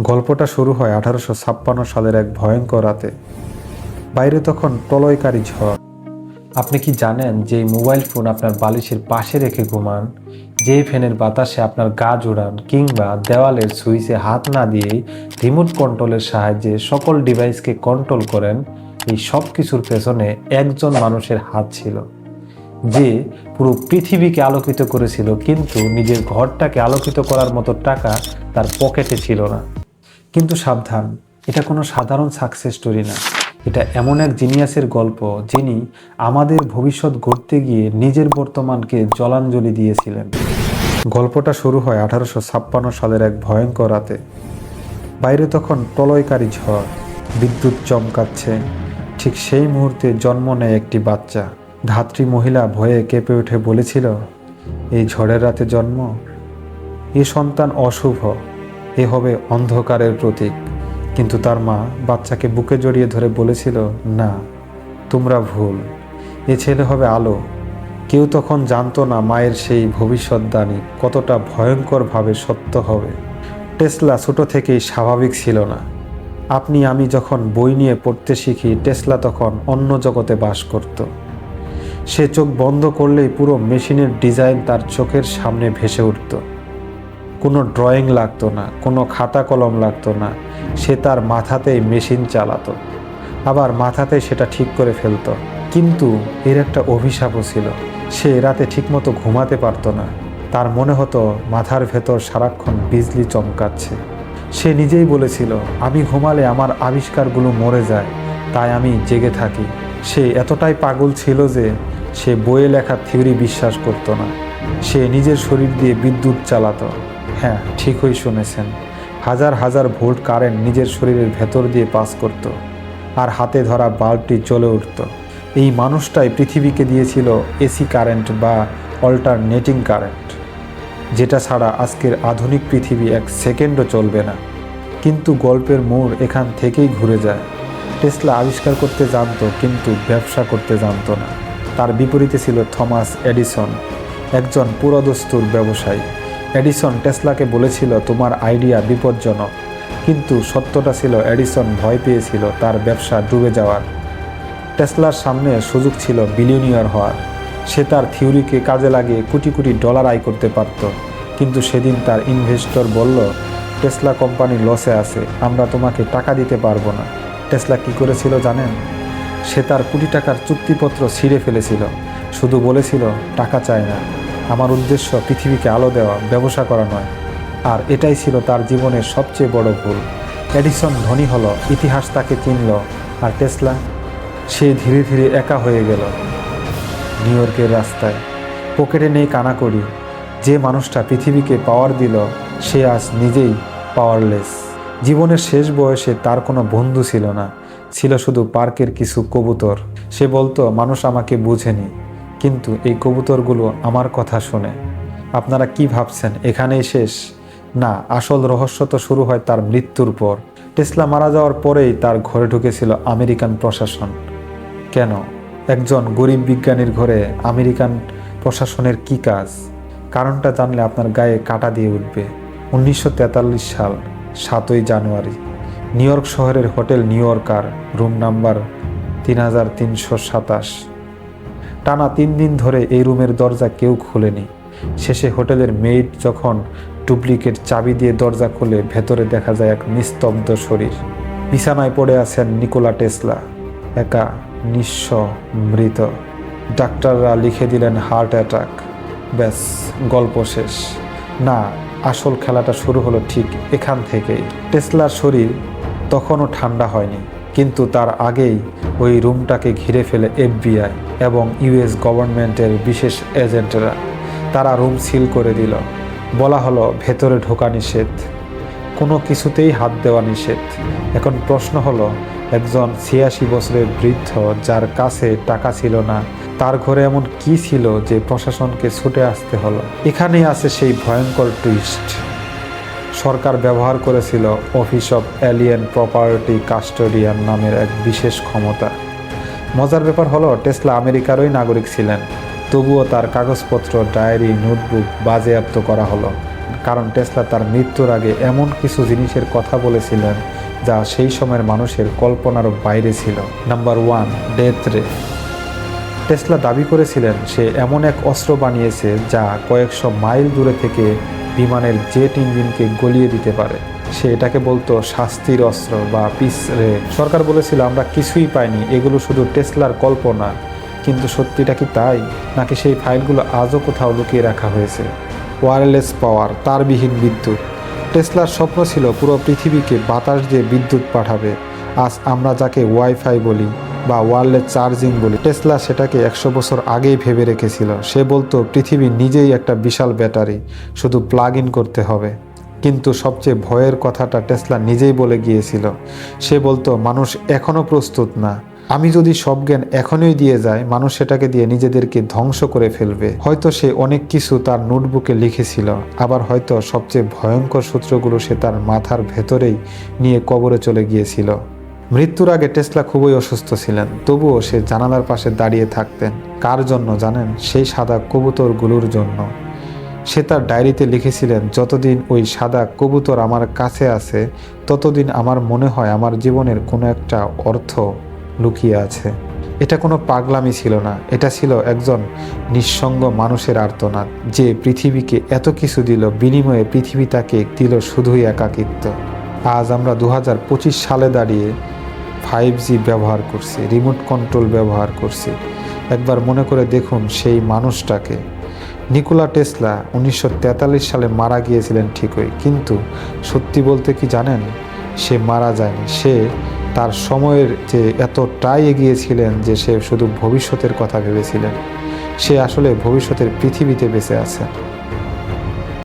গল্পটা শুরু হয় আঠারোশো ছাপ্পান্ন সালের এক ভয়ঙ্কর রাতে। বাইরে তখন প্রলয়কারী ঝড়। আপনি কি জানেন যে মোবাইল ফোন আপনার বালিশের পাশে রেখে ঘুমান? যে ফ্যানের বাতাসে আপনার গা জোড়ান কিংবা দেওয়ালের সুইচে হাত না দিয়েই রিমোট কন্ট্রোলের সাহায্যে সকল ডিভাইসকে কন্ট্রোল করেন, এই সব কিছুর পেছনে একজন মানুষের হাত ছিল। যে পুরো পৃথিবীকে আলোকিত করেছিল, কিন্তু নিজের ঘরটাকে আলোকিত করার মতো টাকা তার পকেটে ছিল না। কিন্তু সাবধান, এটা কোনো সাধারণ সাকসেস স্টোরি না। এটা এমন এক জিনিয়াসের গল্প যিনি আমাদের ভবিষ্যৎ গড়তে গিয়ে নিজের বর্তমানকে জলাঞ্জলি দিয়েছিলেন। গল্পটা শুরু হয় আঠারোশো ছাপ্পান্ন সালের এক ভয়ঙ্কর রাতে। বাইরে তখন প্রলয়কারী ঝড়, বিদ্যুৎ চমকাচ্ছে। ঠিক সেই মুহূর্তে জন্ম নেয় একটি বাচ্চা। ধাত্রী মহিলা ভয়ে কেঁপে উঠে বলেছিল, এই ঝড়ের রাতে জন্ম? এ সন্তান অশুভ। এ হবে অন্ধকারের প্রতীক। কিন্তু তার মা বাচ্চাকে বুকে জড়িয়ে ধরে বলেছিল, না, তোমরা ভুল। এ ছেলে হবে আলো। কেউ তখন জানতো না মায়ের সেই ভবিষ্যৎবাণী কতটা ভয়ঙ্করভাবে সত্য হবে। টেসলা ছোট থেকেই স্বাভাবিক ছিল না। আপনি, আমি যখন বই নিয়ে পড়তে শিখি, টেসলা তখন অন্য জগতে বাস করত। সে চোখ বন্ধ করলেই পুরো মেশিনের ডিজাইন তার চোখের সামনে ভেসে উঠত। কোনো ড্রয়িং লাগতো না, কোনো খাতা কলম লাগতো না। সে তার মাথাতেই মেশিন চালাতো। আবার মাথাতে সেটা ঠিক করে ফেলতো। কিন্তু এর একটা অভিশাপও ছিল। সে রাতে ঠিকমতো ঘুমাতে পারতো না। তার মনে হতো মাথার ভেতর সারাক্ষণ বিজলি চমকাচ্ছে। সে নিজেই বলেছিল, আমি ঘুমালে আমার আবিষ্কারগুলো মরে যায়, তাই আমি জেগে থাকি। সে এতটাই পাগল ছিল যে সে বইয়ে লেখা থিওরি বিশ্বাস করতো না। সে নিজের শরীর দিয়ে বিদ্যুৎ চালাতো। হ্যাঁ ঠিকই শুনেছেন। হাজার হাজার ভোল্ট কারেন্ট নিজের শরীরের ভেতর দিয়ে পাস করত আর হাতে ধরা বাল্বটি জ্বলে উঠত। এই মানুষটাই পৃথিবীকে দিয়েছিল এসি কারেন্ট বা অল্টারনেটিং কারেন্ট। যেটা ছাড়া আজকের আধুনিক পৃথিবী এক সেকেন্ডও চলবে না। কিন্তু গল্পের মোড় এখান থেকেই ঘুরে যায়। টেসলা আবিষ্কার করতে জানতো, কিন্তু ব্যবসা করতে জানতো না। তার বিপরীতে ছিল থমাস এডিসন, একজন পুরোদস্তুর ব্যবসায়ী। এডিসন টেসলাকে বলেছিল, তোমার আইডিয়া বিপজ্জনক। কিন্তু সত্যটা ছিল, এডিসন ভয় পেয়েছিল তার ব্যবসা ডুবে যাওয়ার। টেসলার সামনে সুযোগ ছিল বিলিয়নিয়ার হওয়ার। সে তার থিওরিকে কাজে লাগিয়ে কোটি কোটি ডলার আয় করতে পারত। কিন্তু সেদিন তার ইনভেস্টর বলল, টেসলা কোম্পানি লসে আছে, আমরা তোমাকে টাকা দিতে পারব না। টেসলা কি করেছিল জানেন? সে তার কোটি টাকার চুক্তিপত্র ছিঁড়ে ফেলেছিল। শুধু বলেছিল, টাকা চায় না। আমার উদ্দেশ্য পৃথিবীকে আলো দেওয়া, ব্যবসা করা নয়। আর এটাই ছিল তার জীবনের সবচেয়ে বড় ভুল। এডিসন ধনী হলো, ইতিহাস তাকে চিনল, আর টেসলা সে ধীরে ধীরে একা হয়ে গেল। নিউ ইয়র্কের রাস্তায়, পকেটে নেই কানাকড়ি। যে মানুষটা পৃথিবীকে পাওয়ার দিল, সে আজ নিজেই পাওয়ারলেস। জীবনের শেষ বয়সে তার কোনো বন্ধু ছিল না, ছিল শুধু পার্কের কিছু কবুতর। সে বলতো, মানুষ আমাকে বুঝেনি। কিন্তু এই কবুতরগুলো আমার কথা শুনে। আপনারা কি ভাবছেন, এখানেই শেষ? না, আসল রহস্য তো শুরু হয় তার মৃত্যুর পর। টেসলা মারা যাওয়ার পরেই তার ঘরে ঢুকেছিল আমেরিকান প্রশাসন। কেন? একজন গরিব বিজ্ঞানীর ঘরে আমেরিকান প্রশাসনের কি কাজ? কারণটা জানলে আপনার গায়ে কাটা দিয়ে উঠবে। উনিশশো তেতাল্লিশ সাল, সাতই জানুয়ারি। নিউ ইয়র্ক শহরের hotel New Yorker, room number তিন হাজার তিনশো সাতাশ। টানা তিন দিন ধরে এই রুমের দরজা কেউ খুলেনি। শেষে হোটেলের মেইড যখন ডুপ্লিকেট চাবি দিয়ে দরজা খুলে ভেতরে দেখা যায় এক নিস্তব্ধ শরীর। বিছানায় পড়ে আছেন নিকোলা টেসলা, একা, নিঃস্ব, মৃত। ডাক্তাররা লিখে দিলেন হার্ট অ্যাটাক। ব্যাস, গল্প শেষ। না, আসল খেলাটা শুরু হলো ঠিক এখান থেকেই। টেসলার শরীর তখনও ঠান্ডা হয়নি। কিন্তু তার আগেই ওই রুমটাকে ঘিরে ফেলে এফবিআই এবং ইউএস গভর্নমেন্টের বিশেষ এজেন্টরা। তারা রুম সিল করে দিল। বলা হলো, ভেতরে ঢোকা নিষেধ। কোনো কিছুতেই হাত দেওয়া নিষেধ। এখন প্রশ্ন হলো, একজন ছিয়াশি বছরের বৃদ্ধ যার কাছে টাকা ছিল না, তার ঘরে এমন কি ছিল যে প্রশাসনকে ছুটে আসতে হলো? এখানেই আছে সেই ভয়ঙ্কর টুইস্ট সরকার ব্যবহার করেছিল office of alien property custodian নামের এক বিশেষ ক্ষমতা। মজার ব্যাপার হলো, টেসলা আমেরিকারই নাগরিক ছিলেন। তবুও তার কাগজপত্র, ডায়েরি, নোটবুক বাজেয়াপ্ত করা হলো। কারণ টেসলা তার মৃত্যুর আগে এমন কিছু জিনিসের কথা বলেছিলেন যা সেই সময়ের মানুষের কল্পনারও বাইরে ছিল। Number one death ray Tesla দাবি করেছিলেন, সে এমন এক অস্ত্র বানিয়েছে যা কয়েকশো মাইল দূরে থেকে বিমানের জেট ইঞ্জিনকে গলিয়ে দিতে পারে। সে এটাকে বলতো শাস্তির অস্ত্র বা পিস রে। সরকার বলেছিল, আমরা কিছুই পাইনি, এগুলো শুধু টেসলার কল্পনা। কিন্তু সত্যিটা কি তাই? নাকি সেই ফাইলগুলো আজও কোথাও লুকিয়ে রাখা হয়েছে? ওয়্যারলেস পাওয়ার, তারবিহীন বিদ্যুৎ। টেসলার স্বপ্ন ছিল পুরো পৃথিবীকে বাতাস দিয়ে বিদ্যুৎ পাঠাবে। আজ আমরা যাকে ওয়াইফাই বলি বা ওয়ারলেস চার্জিং বলি, টেসলা সেটাকে একশো বছর আগেই ভেবে রেখেছিল। সে বলতো, পৃথিবী নিজেই একটা বিশাল ব্যাটারি, শুধু প্লাগ ইন করতে হবে। কিন্তু সবচেয়ে ভয়ের কথাটা টেসলা নিজেই বলে গিয়েছিল। সে বলতো, মানুষ এখনও প্রস্তুত না। আমি যদি সব জ্ঞান এখনই দিয়ে যাই, মানুষ সেটাকে দিয়ে নিজেদেরকে ধ্বংস করে ফেলবে। হয়তো সে অনেক কিছু তার নোটবুকে লিখেছিল, আবার হয়তো সবচেয়ে ভয়ঙ্কর সূত্রগুলো সে তার মাথার ভেতরেই নিয়ে কবরে চলে গিয়েছিল। মৃত্যুর আগে টেসলা খুবই অসুস্থ ছিলেন, তবুও সে জানালার পাশে দাঁড়িয়ে থাকতেন। কার জন্য জানেন? সেই সাদা কবুতরগুলোর জন্য। সে তার ডায়েরিতে লিখেছিলেন, যতদিন ওই সাদা কবুতর আমার কাছে আছে, ততদিন আমার মনে হয় আমার জীবনের কোনো একটা অর্থ লুকিয়ে আছে। এটা কোনো পাগলামি ছিল না। এটা ছিল একজন নিঃসঙ্গ মানুষের আর্তনাদ, যে পৃথিবীকে এত কিছু দিল, বিনিময়ে পৃথিবী তাকে দিল শুধুই একাকিত্ব। আজ আমরা দু হাজার পঁচিশ সালে দাঁড়িয়ে ফাইভ জি ব্যবহার করছি রিমোট কন্ট্রোল ব্যবহার করছি। একবার মনে করে দেখুন সেই মানুষটাকে। নিকোলা টেসলা উনিশশো তেতাল্লিশ সালে মারা গিয়েছিলেন ঠিকই, কিন্তু সত্যি বলতে কি জানেন? সে মারা যায়নি। সে তার সময়ের যে এতটাই এগিয়েছিলেন যে সে শুধু ভবিষ্যতের কথা ভেবেছিলেন। সে আসলে ভবিষ্যতের পৃথিবীতে বেঁচে আছেন।